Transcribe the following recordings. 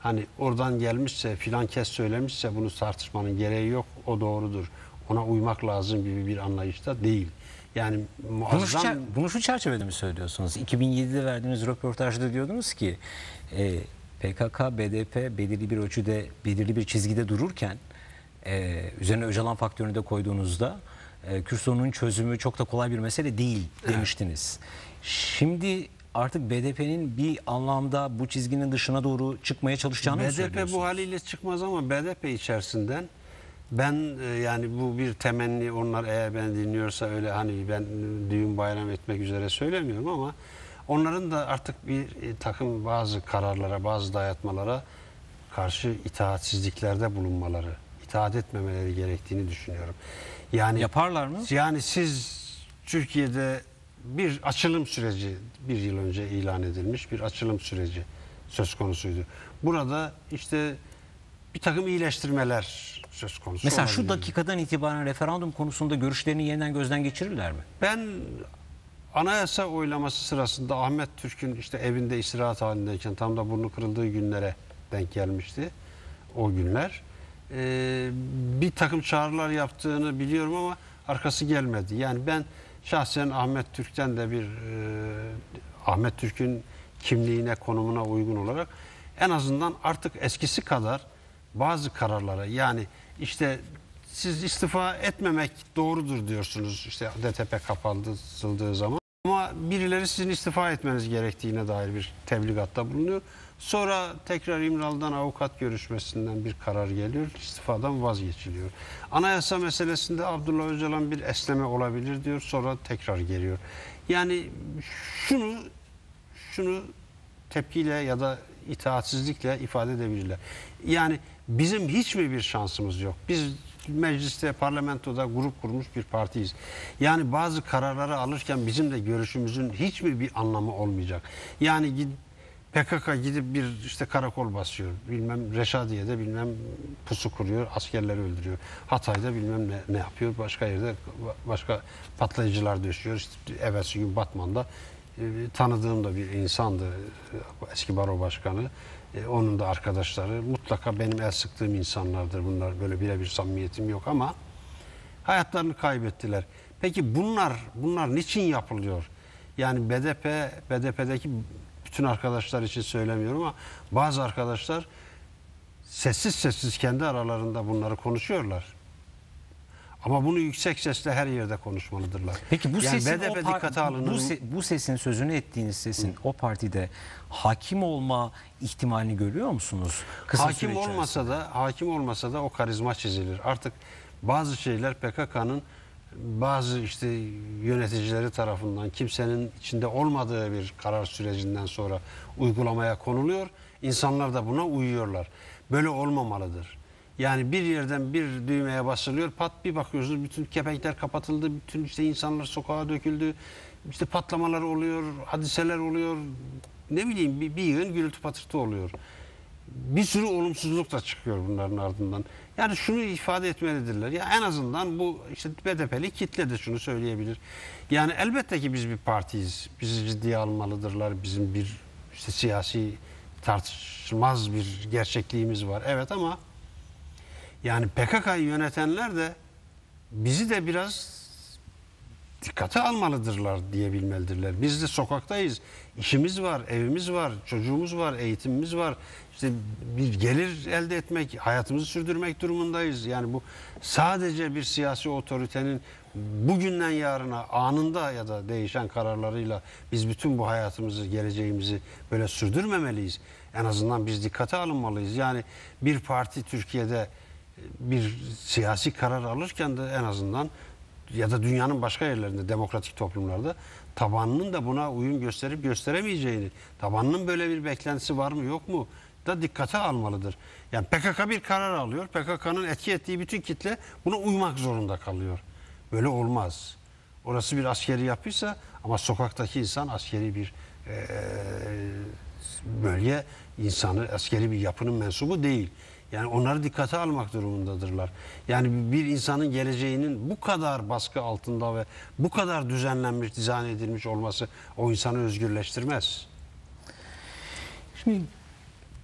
hani oradan gelmişse filan kes söylemişse bunu tartışmanın gereği yok o doğrudur. Ona uymak lazım gibi bir anlayışta değil. Yani Bunu şu, muazzam çer- bunu şu çerçevede mi söylüyorsunuz? 2007'de verdiğiniz röportajda diyordunuz ki e, PKK, BDP belirli bir ölçüde, belirli bir çizgide dururken e, üzerine Öcalan faktörünü de koyduğunuzda e, Kürt sorununun çözümü çok da kolay bir mesele değil demiştiniz. Şimdi artık BDP'nin bir anlamda bu çizginin dışına doğru çıkmaya çalışacağını BDP söylüyorsunuz? bu haliyle çıkmaz ama BDP içerisinden ben e, yani bu bir temenni onlar eğer ben dinliyorsa öyle hani ben düğün bayram etmek üzere söylemiyorum ama onların da artık bir e, takım bazı kararlara bazı dayatmalara karşı itaatsizliklerde bulunmaları itaat etmemeleri gerektiğini düşünüyorum. Yani Yaparlar mı? yani siz Türkiye'de bir açılım süreci bir yıl önce ilan edilmiş bir açılım süreci söz konusuydu. Burada işte bir takım iyileştirmeler söz konusu. Mesela şu olabilir. dakikadan itibaren referandum konusunda görüşlerini yeniden gözden geçirirler mi? Ben anayasa oylaması sırasında Ahmet Türk'ün işte evinde istirahat halindeyken tam da burnu kırıldığı günlere denk gelmişti o günler. Ee, bir takım çağrılar yaptığını biliyorum ama arkası gelmedi. Yani ben şahsen Ahmet Türk'ten de bir e, Ahmet Türk'ün kimliğine, konumuna uygun olarak en azından artık eskisi kadar bazı kararlara yani işte siz istifa etmemek doğrudur diyorsunuz işte DTP kapatıldığı zaman. Ama birileri sizin istifa etmeniz gerektiğine dair bir tebligatta bulunuyor. Sonra tekrar İmralı'dan avukat görüşmesinden bir karar geliyor. istifadan vazgeçiliyor. Anayasa meselesinde Abdullah Öcalan bir esneme olabilir diyor. Sonra tekrar geliyor. Yani şunu şunu tepkiyle ya da itaatsizlikle ifade edebilirler. Yani bizim hiç mi bir şansımız yok? Biz mecliste, parlamentoda grup kurmuş bir partiyiz. Yani bazı kararları alırken bizim de görüşümüzün hiç mi bir anlamı olmayacak? Yani PKK gidip bir işte karakol basıyor. Bilmem Reşadiye'de bilmem pusu kuruyor, askerleri öldürüyor. Hatay'da bilmem ne, ne yapıyor. Başka yerde başka patlayıcılar düşüyor. İşte evvelsi gün Batman'da e, tanıdığım da bir insandı. e, Eski baro başkanı. E, onun da arkadaşları. Mutlaka benim el sıktığım insanlardır bunlar. Böyle birebir samimiyetim yok ama hayatlarını kaybettiler. Peki bunlar bunlar niçin yapılıyor? Yani BDP BDP'deki bütün arkadaşlar için söylemiyorum ama bazı arkadaşlar sessiz sessiz kendi aralarında bunları konuşuyorlar. Ama bunu yüksek sesle her yerde konuşmalıdırlar. Peki bu yani sesin BDP o dikkate alınır. bu, se- bu sesin sözünü ettiğiniz sesin o partide hakim olma ihtimalini görüyor musunuz? Kısa hakim olmasa da hakim olmasa da o karizma çizilir. Artık bazı şeyler PKK'nın bazı işte yöneticileri tarafından kimsenin içinde olmadığı bir karar sürecinden sonra uygulamaya konuluyor. İnsanlar da buna uyuyorlar. Böyle olmamalıdır. Yani bir yerden bir düğmeye basılıyor, pat bir bakıyorsunuz bütün kepenkler kapatıldı, bütün işte insanlar sokağa döküldü, işte patlamalar oluyor, hadiseler oluyor, ne bileyim bir, bir yığın gürültü patırtı oluyor bir sürü olumsuzluk da çıkıyor bunların ardından. Yani şunu ifade etmelidirler. Ya en azından bu işte BDP'li kitle de şunu söyleyebilir. Yani elbette ki biz bir partiyiz. Bizi ciddiye almalıdırlar. Bizim bir işte siyasi tartışılmaz bir gerçekliğimiz var. Evet ama yani PKK'yı yönetenler de bizi de biraz dikkate almalıdırlar diyebilmelidirler. Biz de sokaktayız. İşimiz var, evimiz var, çocuğumuz var, eğitimimiz var. İşte bir gelir elde etmek, hayatımızı sürdürmek durumundayız. Yani bu sadece bir siyasi otoritenin bugünden yarına anında ya da değişen kararlarıyla biz bütün bu hayatımızı, geleceğimizi böyle sürdürmemeliyiz. En azından biz dikkate alınmalıyız. Yani bir parti Türkiye'de bir siyasi karar alırken de en azından ya da dünyanın başka yerlerinde demokratik toplumlarda tabanının da buna uyum gösterip gösteremeyeceğini, tabanının böyle bir beklentisi var mı yok mu da dikkate almalıdır. Yani PKK bir karar alıyor. PKK'nın etki ettiği bütün kitle buna uymak zorunda kalıyor. Böyle olmaz. Orası bir askeri yapıysa ama sokaktaki insan askeri bir eee, bölge insanı, askeri bir yapının mensubu değil. Yani onları dikkate almak durumundadırlar. Yani bir insanın geleceğinin bu kadar baskı altında ve bu kadar düzenlenmiş, dizayn edilmiş olması o insanı özgürleştirmez. Şimdi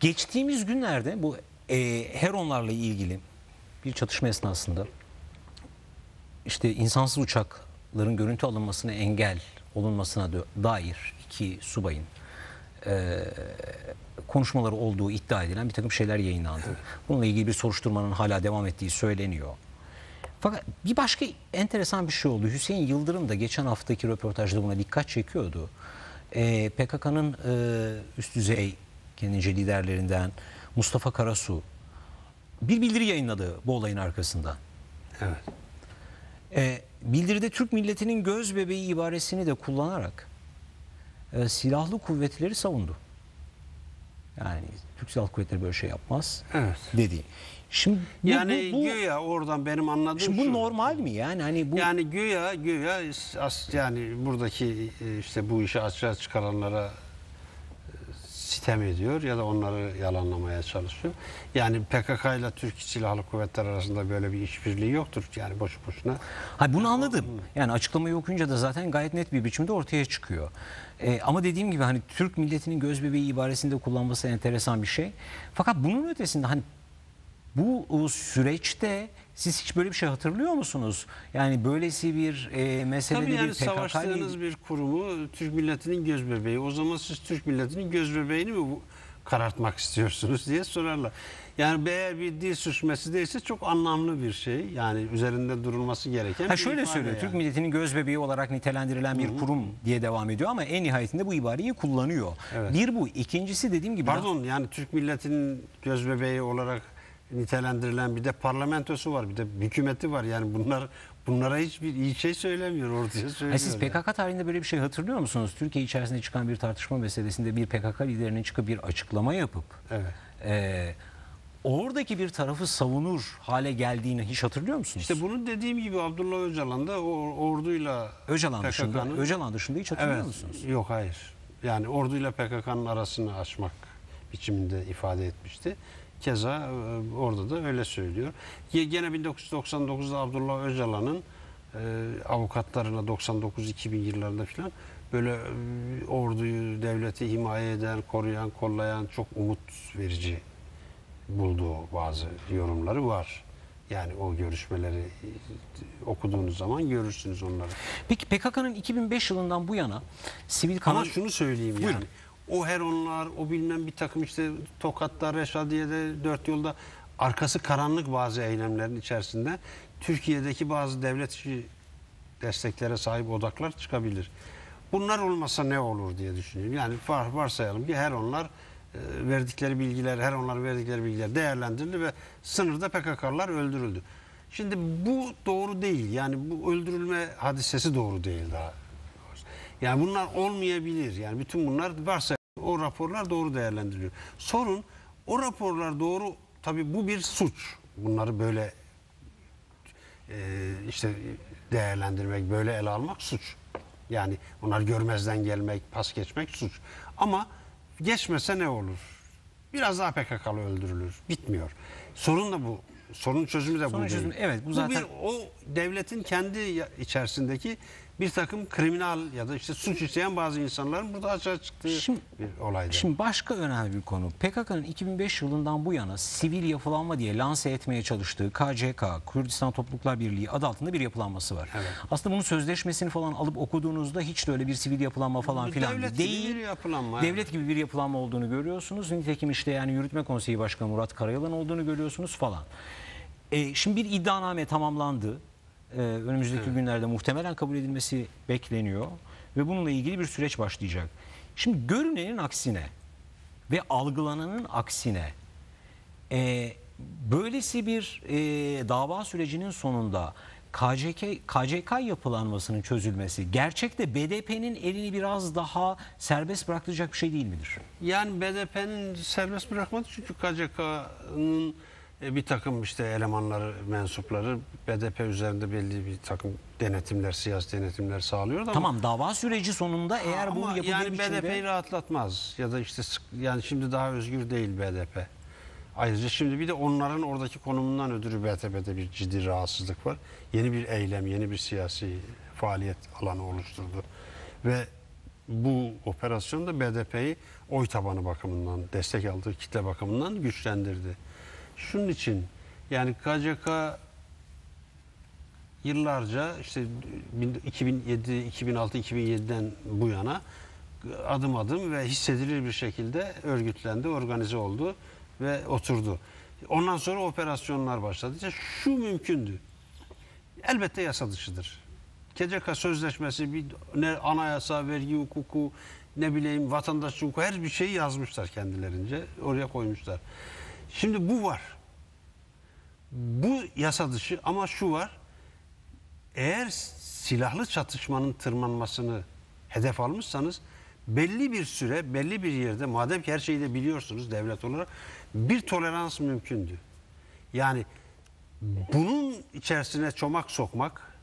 Geçtiğimiz günlerde bu e, Heronlarla ilgili bir çatışma esnasında işte insansız uçakların görüntü alınmasına engel olunmasına dair iki subayın e, konuşmaları olduğu iddia edilen bir takım şeyler yayınlandı. Bununla ilgili bir soruşturmanın hala devam ettiği söyleniyor. Fakat bir başka enteresan bir şey oldu. Hüseyin Yıldırım da geçen haftaki röportajda buna dikkat çekiyordu. Ee, PKK'nın e, üst düzey kendince liderlerinden Mustafa Karasu bir bildiri yayınladı bu olayın arkasından. Evet. E, bildiride Türk milletinin göz bebeği ibaresini de kullanarak e, silahlı kuvvetleri savundu. Yani Türk Silahlı Kuvvetleri böyle şey yapmaz Evet. dedi. Şimdi bu, Yani bu, bu, güya oradan benim anladığım şimdi bu şu. normal mi yani hani bu Yani güya güya as, yani buradaki e, işte bu işi açığa çıkaranlara sitem ediyor ya da onları yalanlamaya çalışıyor. Yani PKK ile Türk Silahlı Kuvvetler arasında böyle bir işbirliği yoktur. Yani boşu boşuna. Hayır bunu anladım. Yani açıklamayı okuyunca da zaten gayet net bir biçimde ortaya çıkıyor. Ee, ama dediğim gibi hani Türk milletinin göz bebeği ibaresinde kullanması enteresan bir şey. Fakat bunun ötesinde hani bu süreçte siz hiç böyle bir şey hatırlıyor musunuz? Yani böylesi bir e, meselede Tabii yani bir PKK savaştığınız bir kurumu Türk milletinin göz bebeği. O zaman siz Türk milletinin göz bebeğini mi karartmak istiyorsunuz diye sorarlar. Yani eğer bir dil sürçmesi değilse çok anlamlı bir şey. Yani üzerinde durulması gereken Ha şöyle söylüyor. yani. Türk milletinin göz bebeği olarak nitelendirilen bir kurum diye devam ediyor ama en nihayetinde bu ibareyi kullanıyor. Evet. Bir bu. ikincisi dediğim gibi Pardon yani Türk milletinin göz bebeği olarak nitelendirilen bir de parlamentosu var, bir de hükümeti var. Yani bunlar bunlara hiçbir iyi şey söylemiyor ortaya söylüyor. Ha, siz yani. PKK tarihinde böyle bir şey hatırlıyor musunuz? Türkiye içerisinde çıkan bir tartışma meselesinde bir PKK liderinin çıkıp bir açıklama yapıp Evet. e, oradaki bir tarafı savunur hale geldiğini hiç hatırlıyor musunuz? İşte bunun dediğim gibi Abdullah Öcalan da orduyla Öcalan dışında, Öcalan dışında hiç hatırlıyor Evet. musunuz? Yok hayır. Yani orduyla PKK'nın arasını açmak biçiminde ifade etmişti. Keza e, orada da öyle söylüyor. Gene 1999'da Abdullah Öcalan'ın e, avukatlarına 99-2000 yıllarında filan böyle e, orduyu, devleti himaye eden, koruyan, kollayan çok umut verici bulduğu bazı yorumları var. Yani o görüşmeleri okuduğunuz zaman görürsünüz onları. Peki PKK'nın 2005 yılından bu yana sivil kanal... Ama şunu söyleyeyim Buyurun. yani. O Heronlar, o bilmem bir takım işte Tokat'ta, Reşadiye'de, Dört Yolda arkası karanlık bazı eylemlerin içerisinde Türkiye'deki bazı devlet desteklere sahip odaklar çıkabilir. Bunlar olmasa ne olur diye düşünüyorum. Yani var, varsayalım ki Heronlar e, verdikleri bilgiler, Heronlar verdikleri bilgiler değerlendirildi ve sınırda PKK'lar öldürüldü. Şimdi bu doğru değil. Yani bu öldürülme hadisesi doğru değil daha. Yani bunlar olmayabilir. Yani bütün bunlar varsa o raporlar doğru değerlendiriliyor. Sorun o raporlar doğru tabii bu bir suç. Bunları böyle e, işte değerlendirmek, böyle ele almak suç. Yani onlar görmezden gelmek, pas geçmek suç. Ama geçmese ne olur? Biraz daha PKK'lı öldürülür. Bitmiyor. Sorun da bu. Sorunun çözümü de bu Sorunun değil. çözümü- evet, bu zaten- bir o devletin kendi içerisindeki bir takım kriminal ya da işte suç işleyen bazı insanların burada açığa çıktığı Şimdi- bir olaydı. Şimdi başka önemli bir konu. PKK'nın 2005 yılından bu yana sivil yapılanma diye lanse etmeye çalıştığı KCK, Kürdistan Topluluklar Birliği adı altında bir yapılanması var. Evet. Aslında bunun sözleşmesini falan alıp okuduğunuzda hiç de öyle bir sivil yapılanma falan filan devlet gibi değil. bir yapılanma, Devlet gibi bir yapılanma olduğunu görüyorsunuz. Nitekim işte yani Yürütme Konseyi Başkanı Murat Karayılan olduğunu görüyorsunuz falan. E, şimdi bir iddianame tamamlandı. E, önümüzdeki günlerde muhtemelen kabul edilmesi bekleniyor ve bununla ilgili bir süreç başlayacak. Şimdi görünenin aksine ve algılananın aksine e, böylesi bir e, dava sürecinin sonunda KCK, KCK yapılanmasının çözülmesi gerçekte BDP'nin elini biraz daha serbest bıraktıracak bir şey değil midir? Yani BDP'nin serbest bırakmadı çünkü KCK'nın e, bir takım işte elemanları, mensupları BDP üzerinde belli bir takım denetimler, siyasi denetimler sağlıyordu ama Tamam dava süreci sonunda eğer bu ama yani biçimde... BDP'yi rahatlatmaz ya da işte sık- yani şimdi daha özgür değil BDP. Ayrıca şimdi bir de onların oradaki konumundan ötürü BTP'de bir ciddi rahatsızlık var. Yeni bir eylem, yeni bir siyasi faaliyet alanı oluşturdu. Ve bu operasyon da BDP'yi oy tabanı bakımından, destek aldığı kitle bakımından güçlendirdi. Şunun için yani KCK yıllarca işte 2007, 2006, 2007'den bu yana adım adım ve hissedilir bir şekilde örgütlendi, organize oldu ve oturdu. Ondan sonra operasyonlar başladı. İşte şu mümkündü. Elbette yasa dışıdır. KCK sözleşmesi bir ne anayasa, vergi hukuku, ne bileyim vatandaş hukuku her bir şeyi yazmışlar kendilerince. Oraya koymuşlar. Şimdi bu var. Bu yasa dışı ama şu var. Eğer silahlı çatışmanın tırmanmasını hedef almışsanız belli bir süre, belli bir yerde madem ki her şeyi de biliyorsunuz devlet olarak bir tolerans mümkündü. Yani bunun içerisine çomak sokmak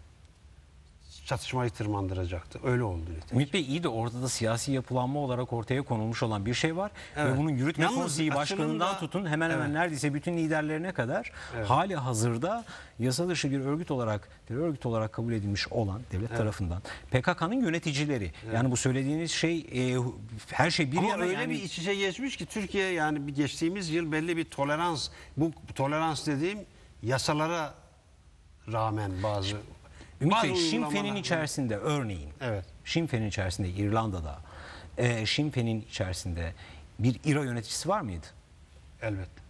çatışmayı tırmandıracaktı. Öyle oldu nitekim. Ümit Bey iyi de orada da siyasi yapılanma olarak ortaya konulmuş olan bir şey var. Evet. Ve bunun yürütme Yalnız konseyi başkanından tutun hemen hemen Evet. neredeyse bütün liderlerine kadar hali hazırda yasa dışı bir örgüt olarak terör örgütü olarak kabul edilmiş olan devlet tarafından PKK'nın yöneticileri. Yani bu söylediğiniz şey e, her şey bir Ama yana öyle yani bir iç içe geçmiş ki Türkiye yani bir geçtiğimiz yıl belli bir tolerans bu tolerans dediğim yasalara rağmen bazı Ümit Bey Sinn Féin'in içerisinde örneğin Evet. Sinn Féin'in içerisinde İrlanda'da e, Sinn Féin'in içerisinde bir İRA yöneticisi var mıydı? elbette.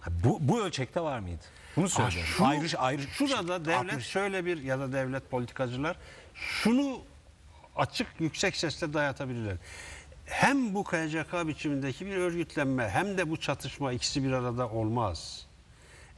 Ha, Bu, bu ölçekte var mıydı? Bunu söylüyorum. şu- ayrı, ayrı, Şurada devlet 60 şöyle bir ya da devlet politikacılar şunu açık yüksek sesle dayatabilirler. Hem bu KCK biçimindeki bir örgütlenme hem de bu çatışma ikisi bir arada olmaz.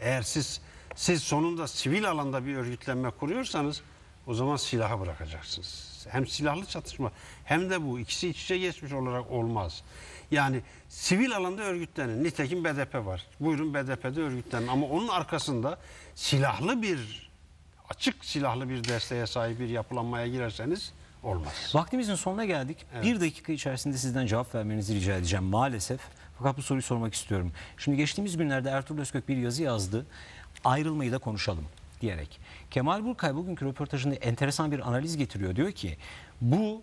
Eğer siz siz sonunda sivil alanda bir örgütlenme kuruyorsanız o zaman silahı bırakacaksınız. Hem silahlı çatışma hem de bu ikisi iç içe geçmiş olarak olmaz. Yani sivil alanda örgütlenin. Nitekim BDP var. Buyurun BDP'de örgütlenin. Ama onun arkasında silahlı bir açık silahlı bir desteğe sahip bir yapılanmaya girerseniz olmaz. Vaktimizin sonuna geldik. Bir dakika içerisinde sizden cevap vermenizi rica edeceğim maalesef. Fakat bu soruyu sormak istiyorum. Şimdi geçtiğimiz günlerde Ertuğrul Özkök bir yazı yazdı. Ayrılmayı da konuşalım diyerek. Kemal Burkay bugünkü röportajında enteresan bir analiz getiriyor. Diyor ki bu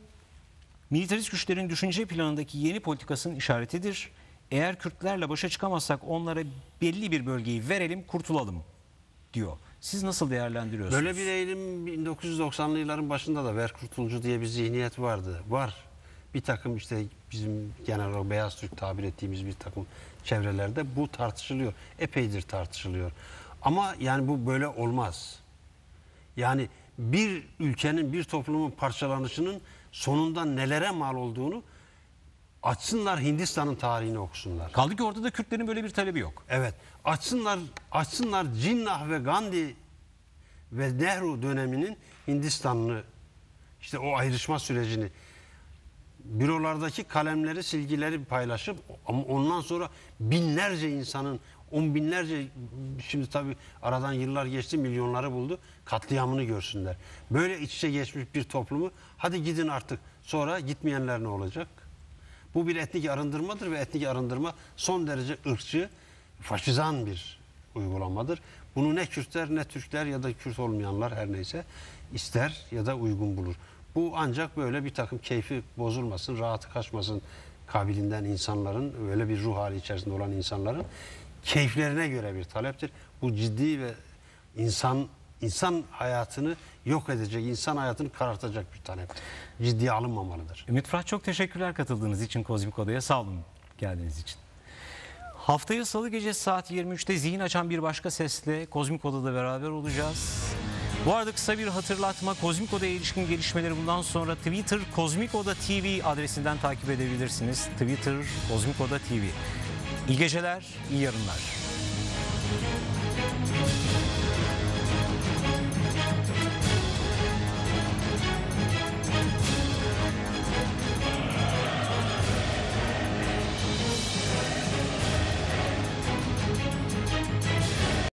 militarist güçlerin düşünce planındaki yeni politikasının işaretidir. Eğer Kürtlerle başa çıkamazsak onlara belli bir bölgeyi verelim kurtulalım diyor. Siz nasıl değerlendiriyorsunuz? Böyle bir eğilim 1990'lı yılların başında da ver kurtulcu diye bir zihniyet vardı. Var. Bir takım işte bizim genel olarak beyaz Türk tabir ettiğimiz bir takım çevrelerde bu tartışılıyor. Epeydir tartışılıyor. Ama yani bu böyle olmaz. Yani bir ülkenin, bir toplumun parçalanışının sonunda nelere mal olduğunu açsınlar Hindistan'ın tarihini okusunlar. Kaldı ki orada da Kürtlerin böyle bir talebi yok. Evet. Açsınlar, açsınlar Cinnah ve Gandhi ve Nehru döneminin Hindistanlı işte o ayrışma sürecini bürolardaki kalemleri, silgileri paylaşıp ama ondan sonra binlerce insanın, on binlerce şimdi tabii aradan yıllar geçti milyonları buldu katliamını görsünler. Böyle iç içe geçmiş bir toplumu hadi gidin artık sonra gitmeyenler ne olacak? Bu bir etnik arındırmadır ve etnik arındırma son derece ırkçı, faşizan bir uygulamadır. Bunu ne Kürtler ne Türkler ya da Kürt olmayanlar her neyse ister ya da uygun bulur. Bu ancak böyle bir takım keyfi bozulmasın, rahatı kaçmasın kabilinden insanların, öyle bir ruh hali içerisinde olan insanların keyiflerine göre bir taleptir. Bu ciddi ve insan insan hayatını yok edecek, insan hayatını karartacak bir taleptir. Ciddiye alınmamalıdır. Ümit Fırat çok teşekkürler katıldığınız için Kozmik Oda'ya. Sağ olun geldiğiniz için. Haftaya salı gecesi saat 23'te zihin açan bir başka sesle Kozmik Oda'da beraber olacağız. Bu arada kısa bir hatırlatma Kozmik Oda'ya ilişkin gelişmeleri bundan sonra Twitter Kozmik Oda TV adresinden takip edebilirsiniz. Twitter Kozmik Oda TV. İyi geceler, iyi yarınlar.